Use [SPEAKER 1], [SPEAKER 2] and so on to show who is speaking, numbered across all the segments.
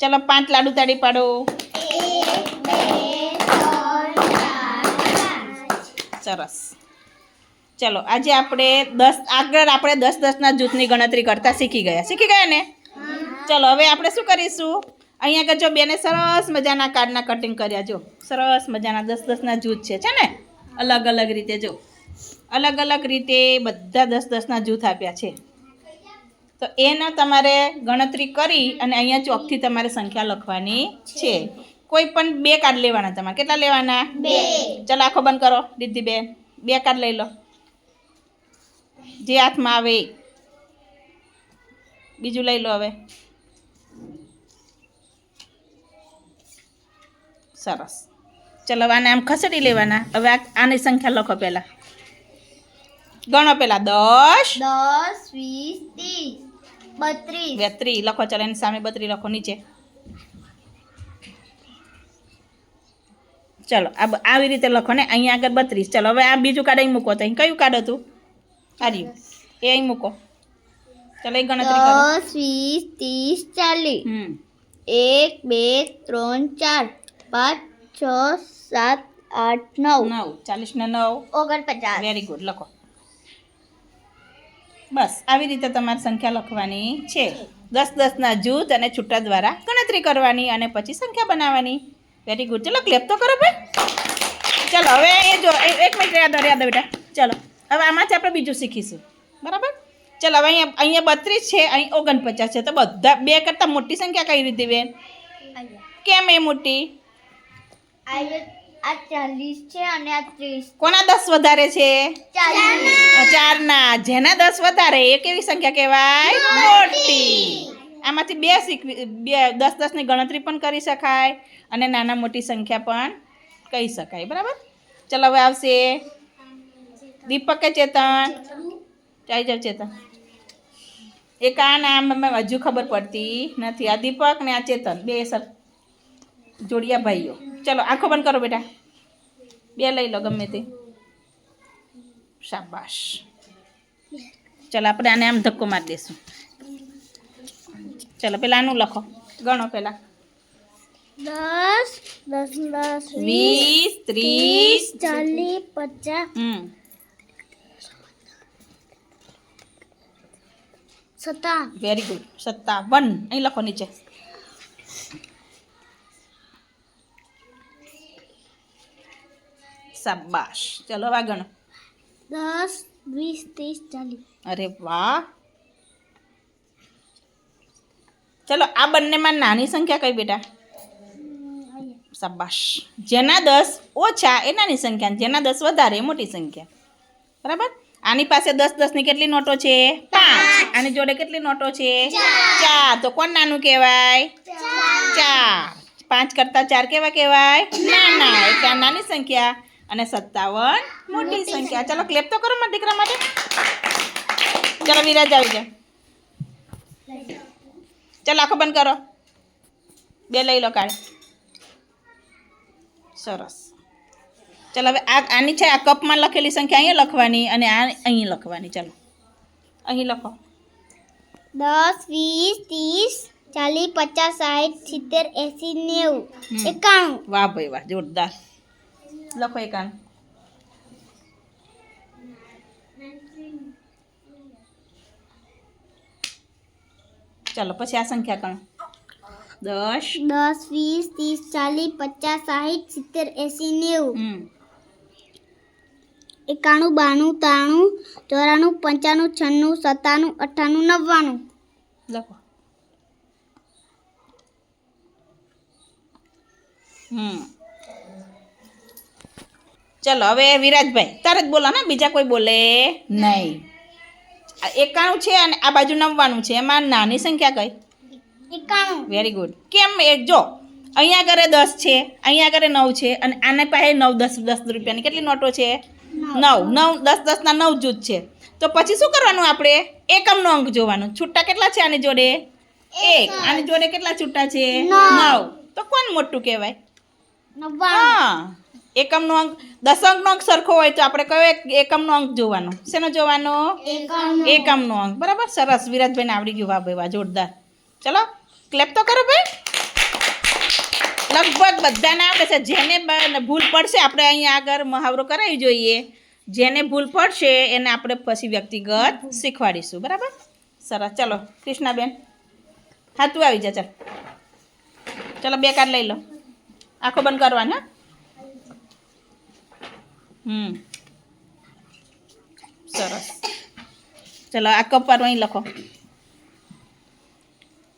[SPEAKER 1] ચલો પાંચ લાડુ તાળી પાડો. સરસ. ચલો, આજે આપણે દસ, આગળ આપણે દસ દસના જૂથની ગણતરી કરતા શીખી ગયા. શીખી ગયા ને? ચલો, હવે આપણે શું કરીશું? અહીંયા આગળ જો બેને સરસ મજાના કાર્ડના કટિંગ કર્યા. જો, સરસ મજાના દસ દસના જૂથ છે છે ને? અલગ અલગ રીતે જો. અલગ અલગ રીતે બધા દસ દસના જૂથ આપ્યા છે. તો એના તમારે ગણતરી કરી અને અહીંયા ચોકથી તમારે સંખ્યા લખવાની છે. કોઈ પણ બે કાર્ડ લેવાના તમારે. કેટલા લેવાના? બે. ચલો આખો બંધ કરો દીદીબેન બે કાર્ડ લઈ લો. જે હાથમાં આવે. બીજું લઈ લો હવે. સરસ. ચલો આને આમ ખસેડી લેવાના. હવે આની સંખ્યા લખો પહેલાં. ગણો પહેલાં. દસ.
[SPEAKER 2] દસ વીસ ત્રીસ. બત્રીસ.
[SPEAKER 1] બેત્રી લખો ચાલો એની સામે બત્રી લખો નીચે. ચલો આ આવી રીતે લખો ને અહીંયા આગળ બત્રીસ. ચલો હવે આ બીજું કાર્ડ અહીં મૂકો તો અહીં. કયું કાર્ડ હતું? હારી એ અહીં મૂકો. ચલો એ ગણતરી કરો.
[SPEAKER 2] દસ વીસ ત્રીસ ચાલીસ.
[SPEAKER 1] હમ.
[SPEAKER 2] એક બે ત્રણ ચાર. પાંચ છ સાત આઠ નવ.
[SPEAKER 1] નવ. ચાલીસ ને નવ.
[SPEAKER 2] ઓગણપચાસ.
[SPEAKER 1] વેરી ગુડ લખો. બસ આવી રીતે તમારે સંખ્યા લખવાની છે. દસ દસના જૂથ અને છૂટા દ્વારા ગણતરી કરવાની અને પછી સંખ્યા બનાવવાની. વેરી ગુડ ચલો ક્લેપ તો કરો ભાઈ. ચલો હવે એ જો એક મિનિટ યાદ યાદ બેટા. ચલો હવે આમાંથી આપણે બીજું શીખીશું. બરાબર? ચલો હવે અહીંયા અહીંયા બત્રીસ છે અહીં ઓગણપચાસ છે. તો બધા બે કરતાં મોટી સંખ્યા કઈ રીતે બેન? કેમ એ મોટી?
[SPEAKER 2] આ ચાલીસ છે અને આ ત્રીસ.
[SPEAKER 1] કોના દસ વધારે છે? ચારના. જેના દસ વધારે એ કેવી સંખ્યા કહેવાય? મોટી. આમાંથી બે શીખવી બે દસ દસની ગણતરી પણ કરી શકાય અને નાના મોટી સંખ્યા પણ કહી શકાય. બરાબર? ચલો હવે આવશે દીપક કે ચેતન? ચાઈ જાવ ચેતન. એક આ નામ મેં હજુ ખબર પડતી નથી. આ દીપક ને આ ચેતન. બે સર જોડિયા ભાઈઓ. ચલો આંખો બંધ કરો બેટા. બે લઈ લો ગમે તે. શાબાશ. ચાલો આપણે આને આમ ધક્કો મારી દઈશું. ચાલો પેલા આનું લખો. ગણો પેલા.
[SPEAKER 2] દસ દસ દસ
[SPEAKER 1] વીસ ત્રીસ
[SPEAKER 2] ચાલીસ પચાસ.
[SPEAKER 1] હમ.
[SPEAKER 2] સત્તાવન.
[SPEAKER 1] વેરી ગુડ સત્તાવન. અહીં લખો નીચે. શાબાશ. ચલો વાગણ
[SPEAKER 2] દસ વીસ ત્રીસ ચાલીસ.
[SPEAKER 1] અરે વાહ. ચલો આ બંનેમાં નાની સંખ્યા કઈ બેટા? શાબાશ. જેના દસ ઓછા એ નાની સંખ્યા જેના દસ વધારે મોટી સંખ્યા. બરાબર? આની પાસે દસ દસની કેટલી નોટો છે? પાંચ. આની જોડે કેટલી નોટો છે? ચાર. તો કોણ નાનું કહેવાય? ચાર. પાંચ કરતા ચાર કેવા કહેવાય? નાના. એટલે નાની સંખ્યા અને સત્તાવન મોટી સંખ્યા. ચાલો ક્લેપ તો કરો મારા દીકરા માટે. ચાલો વિરાજ આવી જા ચાલો આખો બંધ કરો. બે લઈ લો કાઢ સરસ. ચાલો હવે આ આની છે આ કપમાં લખેલી સંખ્યા અહીંયા લખવાની અને આ અહીં લખવાની. ચાલો. અહીં લખો.
[SPEAKER 2] દસ વીસ ત્રીસ ચાલીસ પચાસ સાઠ સિત્તેર એંસી નેવું એકાણું.
[SPEAKER 1] વાહ ભાઈ વાહ જોરદાર. લખો એકાન ચાલો પછી આ સંખ્યા ગણો દસ
[SPEAKER 2] દસ વીસ ત્રીસ ચાલીસ પચાસ સાઠ સિત્તેર એસી નેવું એકાણું બાણું ત્રાણું ચોરાણું પંચાણું છન્નું સત્તાણું અઠ્ઠાણું નવ્વાણું
[SPEAKER 1] લખો હમ ચલો હવે વિરાજભાઈ તારે જ બોલો ને બીજા કોઈ બોલે? નહીં. એકાણું છે અને આ બાજુ નવ્વાણું છે એમાં નાની સંખ્યા કઈ?
[SPEAKER 2] એકાણું.
[SPEAKER 1] વેરી ગુડ કેમ એક જો અહીંયા આગળ દસ છે અહીંયા આગળ નવ છે અને આને પાસે નવ દસ દસ રૂપિયાની કેટલી નોટો છે? નવ. નવ. દસ દસના નવ જૂથ છે. તો પછી શું કરવાનું આપણે? એકમનો અંક જોવાનું. છૂટા કેટલા છે આની જોડે? એક. આની જોડે કેટલા છૂટા છે? નવ. તો કોણ મોટું કહેવાય? હા. એકમનો અંક દશંકનો અંક સરખો હોય તો આપણે કયો એકમનો અંક જોવાનો? શેનો જોવાનો? એકમનો. અંક. બરાબર? સરસ. વિરાજભાઈને આવડી ગયું. વાહ ભાઈ વાહ જોરદાર. ચલો ક્લેપ તો કરો ભાઈ. લગભગ બધાને આવડે છે. જેને ભૂલ પડશે આપણે અહીંયા આગળ મહાવરો કરાવી જોઈએ. જેને ભૂલ પડશે એને આપણે પછી વ્યક્તિગત શીખવાડીશું. બરાબર? સરસ. ચલો કૃષ્ણાબેન. હા તું આવી જા ચાલ. ચલો બે કાર્ડ લઈ લો. આંખો બંધ કરવાનું હા. હમ. સરસ. ચલો આ કપ પર અહીં લખો.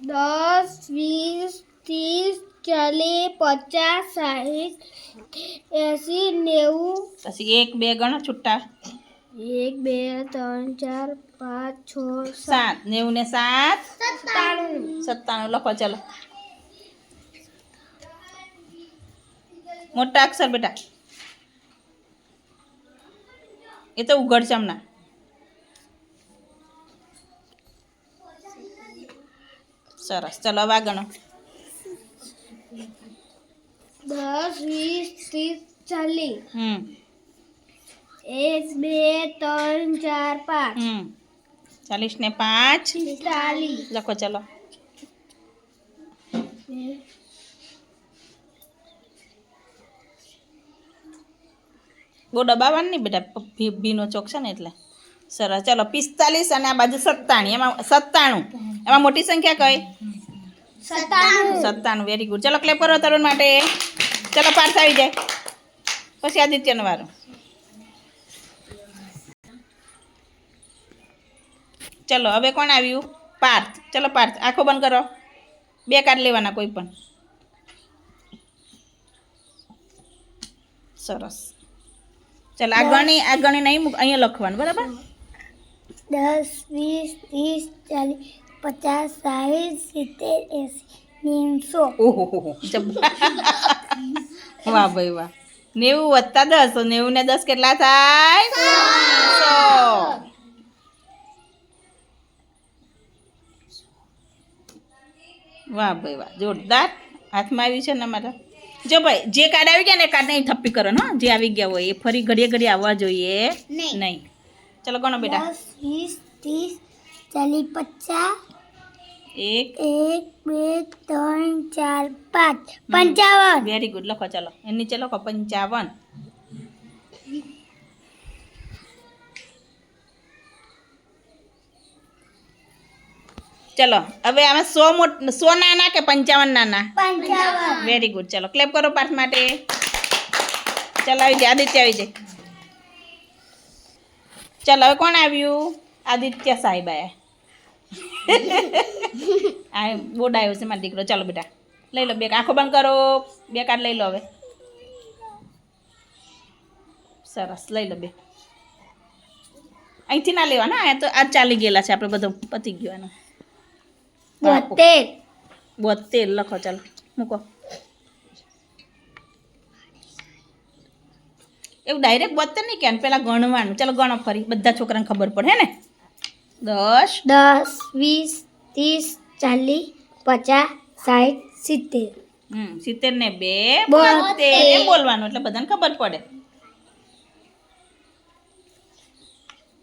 [SPEAKER 2] દસ વીસ ત્રીસ ચાલીસ પચાસ સાહીઠ એસી નેવું.
[SPEAKER 1] પછી એક બે ગણો છૂટા.
[SPEAKER 2] એક બે ત્રણ ચાર પાંચ છ સાત.
[SPEAKER 1] સાત. નેવું ને સાત?
[SPEAKER 2] સત્તાણું.
[SPEAKER 1] સત્તાણું. લખો ચલો. મોટા અક્ષર બેટા. એ તો ઉઘડ હમણાં. સરસ ચલો વાગણો
[SPEAKER 2] દસ વીસ ત્રીસ ચાલીસ.
[SPEAKER 1] હમ.
[SPEAKER 2] એક બે ત્રણ ચાર પાંચ.
[SPEAKER 1] હમ. ચાલીસ ને પાંચ.
[SPEAKER 2] ચાલીસ.
[SPEAKER 1] લખો ચલો. બહુ દબાવવાનું નહીં બેટા ભી ભીનો ચોક છે ને એટલે. સરસ. ચલો પિસ્તાલીસ અને આ બાજુ સત્તાણી. એમાં સત્તાણું. એમાં મોટી સંખ્યા કઈ?
[SPEAKER 2] સત્તાણું.
[SPEAKER 1] સત્તાણું. વેરી ગુડ ચલો ક્લેપ કરો તરુણ માટે. ચલો પાર્થ આવી જાય. પછી આદિત્યનો વારો. ચલો હવે કોણ આવ્યું? પાર્થ. ચલો પાર્થ આંખો બંધ કરો. બે કાર્ડ લેવાના કોઈ પણ. સરસ. ચલો આગળની આગળની નહીં અહીંયા લખવાનું બરાબર?
[SPEAKER 2] દસ વીસ ત્રીસ ચાલીસ પચાસ સાહીઠ સિત્તેર એંસી નેવસો
[SPEAKER 1] ઓહો વાહ ભાઈ વાહ. નેવું વત્તા દસ નેવું ને દસ કેટલા થાય? સો. વાહ ભાઈ વાહ જોરદાર. હાથમાં આવ્યું છે ને મારા જો ભાઈ જે કાર્ડ આવી ગયા ને કાર્ડ નહીં થપ્પી કરો ને હો, જે આવી ગયા હોય એ ફરી ઘડીએ ઘડીએ આવવા જોઈએ.
[SPEAKER 2] નહીં.
[SPEAKER 1] નહીં. ચલો ગણો બેટા.
[SPEAKER 2] વીસ ત્રીસ ચાલીસ પચાસ.
[SPEAKER 1] એક.
[SPEAKER 2] એક બે ત્રણ ચાર પાંચ. પંચાવન.
[SPEAKER 1] વેરી ગુડ લખો ચલો. એની નીચે લખો પંચાવન. ચલો હવે આમાં સો મોટ સો નાના કે પંચાવન નાના? વેરી ગુડ ચલો ક્લેપ કરો પાઠ માટે. ચલો આવી જાય. આદિત્ય આવી જાય. ચલો હવે કોણ આવ્યું? આદિત્ય સાહેબ આયા આ બોર્ડ આવ્યો છે મારો દીકરો. ચાલો બેટા. લઈ લો બે આંખો બંધ કરો. બે કાર્ડ લઈ લો હવે. સરસ. લઈ લો બે. અહીંથી ના લેવાના. આ તો આ ચાલી ગયેલા છે. આપણે બધું પતી ગયો એનો
[SPEAKER 2] બોતેર.
[SPEAKER 1] બોતેર લખો ચાલો મૂકો. એવું ડાયરેક્ટ બોતેર નહીં કે પેલા ગણવાનું. ચાલો ગણો ફરી. બધા છોકરાને ખબર પડે ને? દસ.
[SPEAKER 2] દસ વીસ ત્રીસ ચાલીસ પચાસ સાઠ સિત્તેર.
[SPEAKER 1] હમ સિત્તેર ને બે.
[SPEAKER 2] બોતેર.
[SPEAKER 1] બોતેર એમ બોલવાનું એટલે બધાને ખબર પડે.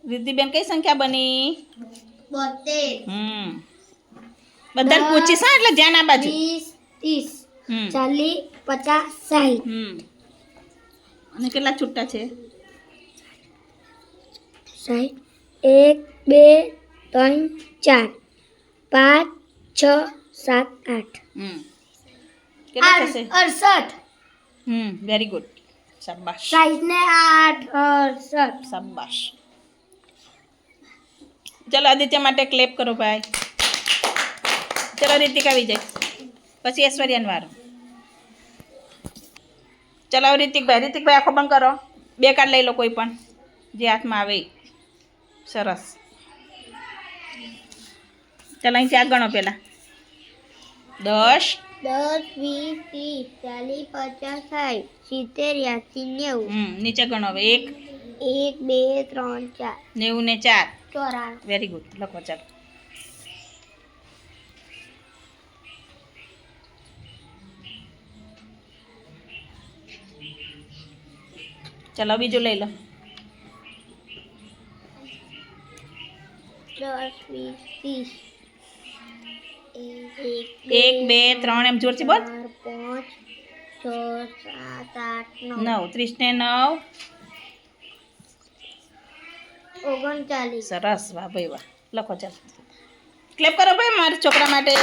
[SPEAKER 1] રિદ્ધિબેન કઈ સંખ્યા બની?
[SPEAKER 2] બોતેર.
[SPEAKER 1] હમ. બધાને પૂછીશ હા એટલે ધ્યાન આ બાજુ.
[SPEAKER 2] વીસ ત્રીસ ચાલીસ પચાસ સાહીઠ.
[SPEAKER 1] હમ. અને કેટલા છૂટા છે?
[SPEAKER 2] સાહીઠ એક બે ત્રણ ચાર પાંચ છ સાત આઠ.
[SPEAKER 1] હમ. કેટલા થશે?
[SPEAKER 2] અડસઠ.
[SPEAKER 1] હમ વેરી ગુડ શાબાશ.
[SPEAKER 2] સાઠ ને આઠ અડસઠ.
[SPEAKER 1] શાબાશ. ચલો આદિત્ય માટે ક્લેપ કરો ભાઈ. ચલો રિતિક આવી જાય. પછી ઐશ્વર્યાન વારો. ચલો રિતિકભાઈ રિતિકભાઈ આખો બંધ કરો. બે કાર્ડ લઈ લો કોઈ પણ. જે હાથમાં આવે સરસ. ચલો અહીંથી આ ગણો પહેલાં. દસ.
[SPEAKER 2] દસ વીસ ત્રીસ ચાલીસ પચાસ સાઠ સિત્તેર એસી નેવું.
[SPEAKER 1] હમ નીચે ગણો હવે. એક.
[SPEAKER 2] એક બે ત્રણ ચાર.
[SPEAKER 1] નેવું ને ચાર.
[SPEAKER 2] ચોરાણું.
[SPEAKER 1] વેરી ગુડ લખો ચાલો. ચલો બીજું લઈ લો.
[SPEAKER 2] એક
[SPEAKER 1] બે ત્રણ એમ જોરથી બોલ.
[SPEAKER 2] પાંચ સાત આઠ નવ
[SPEAKER 1] નવ ત્રીસ ને નવ.
[SPEAKER 2] ઓગણચાલીસ.
[SPEAKER 1] સરસ વાહ ભાઈ વાહ. લખો ચાલો. ક્લેપ કરો ભાઈ મારા છોકરા માટે.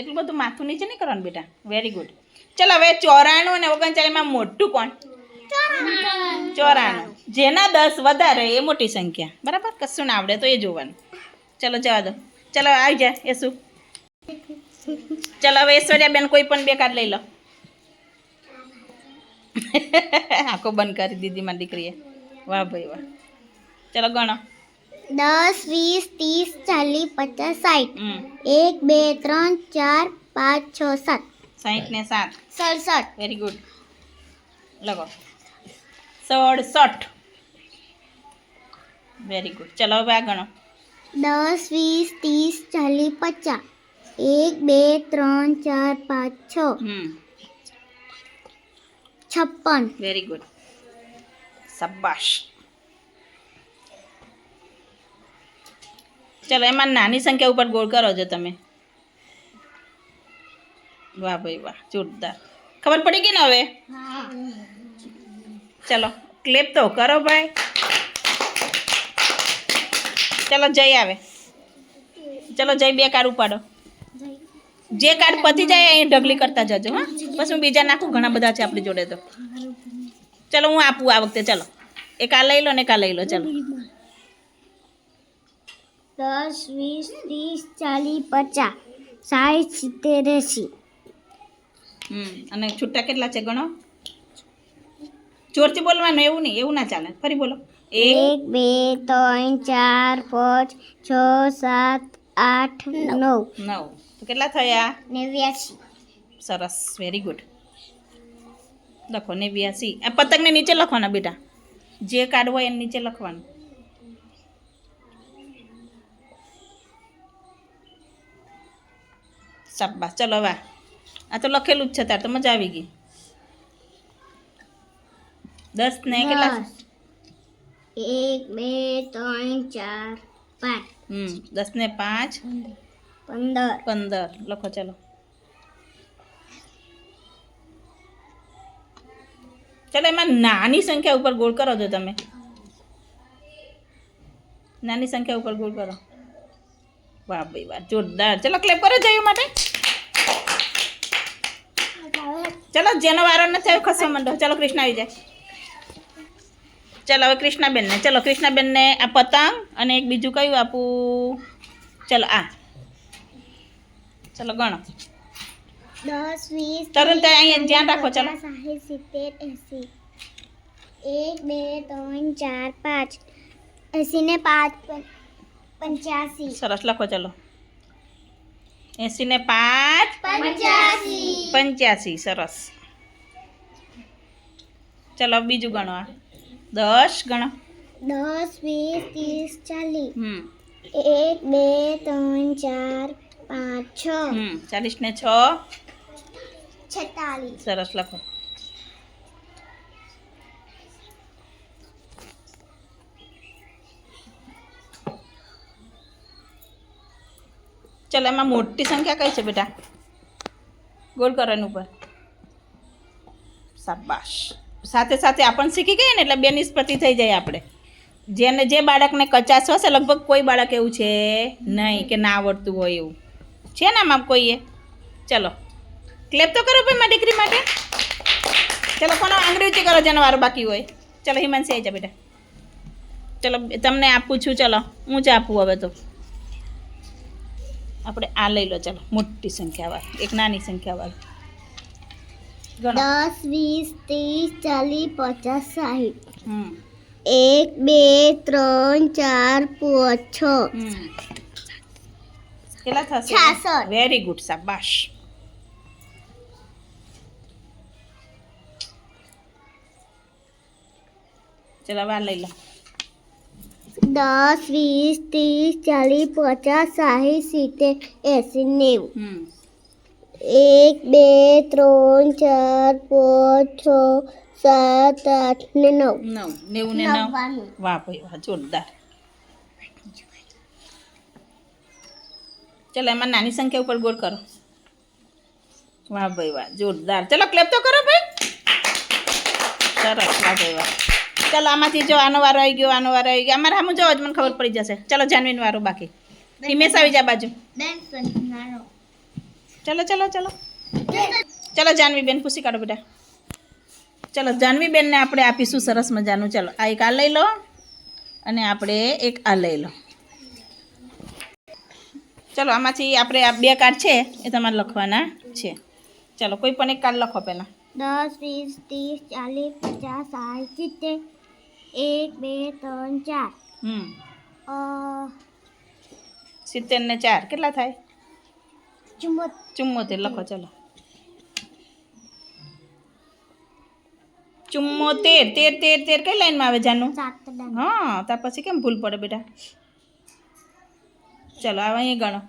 [SPEAKER 1] એટલું બધું માથું નીચે નહીં કરવાનું બેટા. વેરી ગુડ ચાલો હવે ચોરાણું અને ઓગણચાલીસમાં મોટું કોણ? ચોરાણું. જેના દસ વધારે એ મોટી સંખ્યા. બરાબર? કશું ના આવડે તો એ જોવાનું. ચલો જવા દો. ચલો આવી જા એ શું ચલો હવે ઐશ્વર્યાબેન કોઈ પણ બે કાર્ડ લઈ લો. આંખો બંધ કરી દીધી મારી દીકરીએ. વાહ ભાઈ વાહ. ચલો ગણો.
[SPEAKER 2] દસ વીસ ત્રીસ ચાલીસ પચાસ સાઠ
[SPEAKER 1] હમ
[SPEAKER 2] એક બે ત્રણ ચાર પાંચ છ સાત
[SPEAKER 1] સાહીઠ ને સાત
[SPEAKER 2] સડસઠ
[SPEAKER 1] વેરી ગુડ લખો સડસઠ વેરી ગુડ ચલો હવે આ ગણો
[SPEAKER 2] દસ વીસ ત્રીસ ચાલીસ પચાસ એક બે ત્રણ ચાર પાંચ છ
[SPEAKER 1] હમ
[SPEAKER 2] છપ્પન
[SPEAKER 1] વેરી ગુડ શાબાશ ચલો, એમાં નાની સંખ્યા ઉપર ગોળ કરો છો તમે. વાહ ભાઈ વાહ, જોરદાર. ખબર પડી ગઈ ને હવે? ચલો, ક્લેપ તો કરો ભાઈ. ચલો, જય આવે. ચલો, જય બે કાર્ડ ઉપાડો. જે કાર્ડ પતી જાય અહીં ઢગલી કરતા જજો, હા? પછી હું બીજા નાખું, ઘણા બધા છે આપણી જોડે તો. ચલો, હું આપું આ વખતે, ચલો. એક આ લઈ લો ને એક આ લઈ લો, ચલો.
[SPEAKER 2] દસ વીસ ત્રીસ ચાલીસ પચાસ સાઠ સિત્તેર એસી
[SPEAKER 1] હમ અને છૂટા કેટલા છે ગણો? જોરથી બોલવાનું એવું નહીં એવું ના ચાલે. ફરી બોલો. એક
[SPEAKER 2] એક બે ત્રણ ચાર પાંચ છ સાત આઠ નવ.
[SPEAKER 1] નવ. કેટલા થયા?
[SPEAKER 2] નેવ્યાસી.
[SPEAKER 1] સરસ વેરી ગુડ લખો નેવ્યાસી. આ પતંગને નીચે લખવાના બેટા. જે કાર્ડ હોય એને નીચે લખવાનું. શાબાશ. ચલો હવે આ. તો લખેલું જ છે તાર તો મજા આવી ગઈ. દસ ને કેટલા?
[SPEAKER 2] એક બે ત્રણ ચાર પાંચ.
[SPEAKER 1] હમ દસ ને પાંચ.
[SPEAKER 2] પંદર.
[SPEAKER 1] પંદર. લખો ચલો. ચાલો એમાં નાની સંખ્યા ઉપર ગોળ કરો છો તમે. નાની સંખ્યા ઉપર ગોળ કરો. વાહ ભાઈ વાહ જોરદાર. ચલો ક્લેપ કરો જયું માટે. ચલો જેનો વારો નથી થયો ખસો મંડો. ચલો કૃષ્ણ આવી જાય. ચલો હવે કૃષ્ણાબેનને. ચલો કૃષ્ણાબેનને આ પતંગ અને એક બીજું કયું આપું? ચલો આ. ચલો ગણો.
[SPEAKER 2] દસ વીસ
[SPEAKER 1] તરત અહીંયા ધ્યાન રાખો ચલો.
[SPEAKER 2] સાહીઠ સિત્તેર એંસી. એક બે ત્રણ ચાર પાંચ. એસી ને પાંચ પંચ્યાસી.
[SPEAKER 1] સરસ લખો ચલો. એંસી ને પાંચ.
[SPEAKER 2] પંચ્યાસી
[SPEAKER 1] સરસ. ચલો બીજું ગણો આ. દસ ગણો.
[SPEAKER 2] દસ વીસ ત્રીસ ચાલીસ. એક બે ત્રણ ચાર પાંચ છ.
[SPEAKER 1] ચાલીસ ને છ.
[SPEAKER 2] છેતાલીસ.
[SPEAKER 1] સરસ લખો. ચલો એમાં મોટી સંખ્યા કઈ છે બેટા? ગોળ કરન ઉપર. શાબાશ. સાથે સાથે આપણ શીખી ગઈએ ને એટલે બે નિષ્પતિ થઈ જાય આપણે. જેને જે બાળકને કચાશ હશે, લગભગ કોઈ બાળક એવું છે નહીં કે ના આવડતું હોય એવું. છે ને આમાં કોઈએ? ચલો. ક્લેપ તો કરો ભાઈ મારી દીકરી માટે. ચલો, કોનો આંગળી ઊંચી કરો જેનો વારો બાકી હોય. ચલો, હિમાંશી આવી જા બેટા. ચલો, તમને આપું છું, ચલો. હું જ આપું હવે તો. આપણે આ લઈ લો ચાલો. મોટી સંખ્યા વાળી. એક નાની સંખ્યા વાળી.
[SPEAKER 2] દસ વીસ ત્રીસ ચાલીસ પચાસ
[SPEAKER 1] સાહીઠ.
[SPEAKER 2] એક બે ત્રણ ચાર પાંચ છ.
[SPEAKER 1] કેટલા થશે?
[SPEAKER 2] છાસઠ.
[SPEAKER 1] વેરી ગુડ શાબાશ. ચલો આ લઈ લો.
[SPEAKER 2] દસ વીસ ત્રીસ ચાલીસ પચાસ સાઠ સિત્તેર એંસી નેવું
[SPEAKER 1] હમ
[SPEAKER 2] એક બે ત્રણ ચાર પાંચ છ સાત આઠ ને નવ
[SPEAKER 1] નવ નેવું ને નવ
[SPEAKER 2] નવ્વાણું.
[SPEAKER 1] વાહ ભાઈ વાહ જોરદાર ચલો એમાં નાની સંખ્યા ઉપર ગોળ કરો વાહ ભાઈ વાહ જોરદાર ચલો ક્લેપ તો કરો ભાઈ સરસ વાહ ભાઈ વાહ ચલો આમાંથી જો આનો વારો આવી ગયો આનો વારો આવી ગયો. અમારે સામું જોવો જ મને ખબર પડી જશે. ચલો જાનવીનો વારો બાકી. હિમેશ આવી જા બાજુ. ચલો ચલો ચલો. ચલો જાનવી બેન ખુશી કાઢો બેટા ચલો જાનવી બેનને આપણે આપીશું સરસ મજાનું. ચલો આ એક આ લઈ લો અને આપણે એક આ લઈ લો. ચલો આમાંથી આપણે આ બે કાર્ડ છે એ તમારે લખવાના છે. ચલો કોઈ પણ એક કાર્ડ લખો પહેલાં.
[SPEAKER 2] દસ વીસ ત્રીસ ચાલીસ પચાસ સાઠ સિત્તેર એક બે ત્રણ ચાર.
[SPEAKER 1] હમ. સિત્તેર ને ચાર. કેટલા થાય?
[SPEAKER 2] ચુમ્મોતેર
[SPEAKER 1] લખો ચલો. ચુમ્મોતેર તેર તેર તેર કઈ લાઈનમાં આવે જાનું? હા ત્યાર પછી કેમ ભૂલ પડે બેટા? ચલો હવે અહીં ગણો.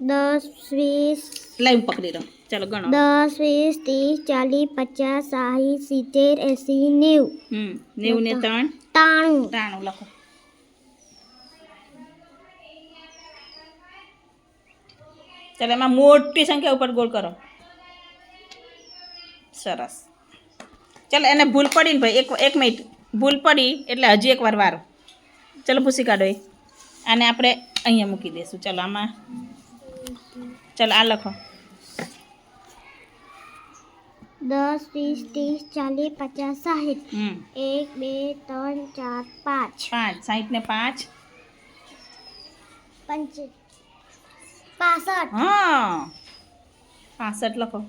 [SPEAKER 2] દસ વીસ
[SPEAKER 1] લાઈવ પકડી રહો. ચાલો ગણો.
[SPEAKER 2] દસ વીસ ત્રીસ ચાલીસ પચાસ સાહીઠ સિત્તેર એસી નેવું.
[SPEAKER 1] હમ નેવું ને ત્રણ.
[SPEAKER 2] ત્રાણું?
[SPEAKER 1] ત્રાણું. લખો. ચાલો એમાં મોટી સંખ્યા ઉપર ગોળ કરો. સરસ. ચાલો એને ભૂલ પડી ને ભાઈ એક એક મિનિટ. ભૂલ પડી એટલે હજી એકવાર વારો. ચાલો ભૂસી કાઢો એ. આને આપણે અહીંયા મૂકી દઈશું. ચાલો આમાં ચાલો આ લખો.
[SPEAKER 2] દસ વીસ ત્રીસ ચાલીસ પચાસ સાઠ
[SPEAKER 1] હમ.
[SPEAKER 2] એક બે ત્રણ ચાર પાંચ.
[SPEAKER 1] પાંચ. સાહીઠ ને પાંચ.
[SPEAKER 2] પંચ. પાસઠ.
[SPEAKER 1] હા. પાસઠ લખો.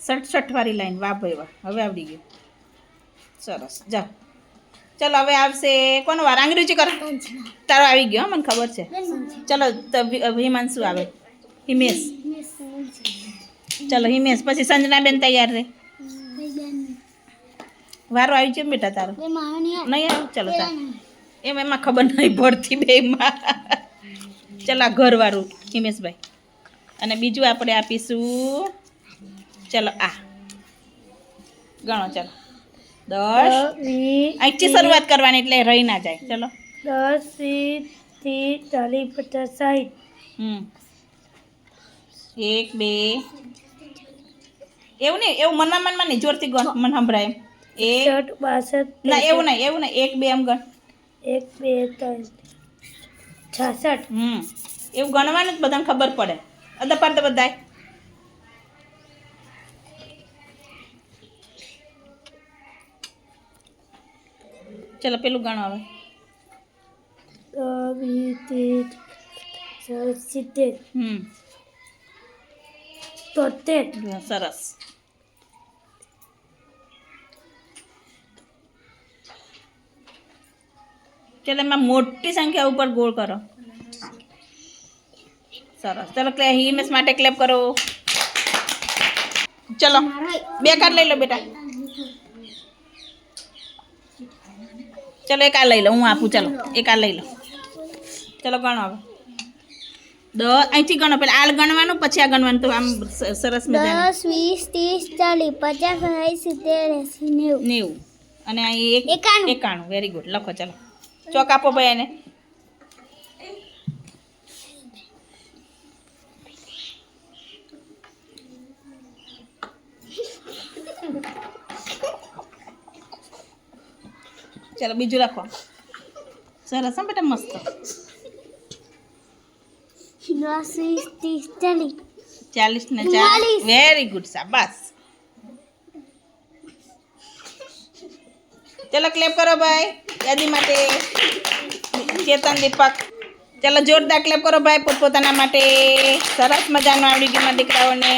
[SPEAKER 1] સડસઠ વાળી લાઈન વાહ ભાઈ વાહ. હવે આવડી ગયું. સરસ. જાઓ. ચલો હવે આવશે કોનો વાર? આંગળી કરો. તારો આવી ગયો મને ખબર છે. ચલો હિમાંશુ આવે? હિમેશ. ચલો હિમેશ પછી સંજનાબેન તૈયાર રહે વારો આવી છે બેટા તારો? નહીં આવ્યો ચલો તાર એમ એમાં ખબર નહીં પડતી બે ચલો આ ઘરવાળું હિમેશભાઈ. અને બીજું આપણે આપીશું. ચલો આ. ગણો ચલો. દસ. અહીંથી શરૂઆત કરવાની એટલે રહી ના જાય. ચલો.
[SPEAKER 2] દસ ત્રીસ ચાલીસ પચાસ સાહીઠ.
[SPEAKER 1] હમ. એક બે. એવું નહીં એવું મના મનમાં નહીં જોરથી ગણ મને સંભળાય. એમ એક
[SPEAKER 2] બાસઠ
[SPEAKER 1] ના એવું નહીં એવું નહીં એક બે એમ ગણ.
[SPEAKER 2] એક બે ત્રણ છાસઠ.
[SPEAKER 1] હમ. એવું ગણવાનું જ બધાને ખબર પડે. અદા પર તો બધાય. ચલો પેલું ગણો હવે.
[SPEAKER 2] સિત્તેર.
[SPEAKER 1] હમ.
[SPEAKER 2] તોતેર
[SPEAKER 1] સરસ ચલો એમાં મોટી સંખ્યા ઉપર ગોળ કરો સરસ ચલો ક્લે હિમેશ માટે ક્લેપ કરો ચલો બે કાર્ડ લઈ લો બેટા ચલો એક આ લઈ લો હું આપું ચલો એક આ લઈ લો ચલો ગણો હવે દ અહીંથી ગણો. પેલા આ ગણવાનું પછી આ ગણવાનું. તો આમ સરસ મજાનું.
[SPEAKER 2] દસ વીસ ત્રીસ ચાલીસ પચાસ સાઠ સિત્તેર એસી નેવું.
[SPEAKER 1] નેવું. અને અહીં એક
[SPEAKER 2] એકાણું.
[SPEAKER 1] એકાણું. વેરી ગુડ લખો ચાલો. ચોક આપો ભાઈ એને ચાલો બીજું લખો. સરસ હા બેટા મસ્ત.
[SPEAKER 2] દસ ચાલીસ
[SPEAKER 1] ને
[SPEAKER 2] ચાલીસ.
[SPEAKER 1] વેરી ગુડ શાબાશ ચલો ક્લેપ કરો ભાઈ. યાદી માટે. ચેતન દીપક. ચલો જોરદાર ક્લેપ કરો ભાઈ પોતપોતાના માટે. સરસ મજાનું આવડી ગયું દીકરાઓને.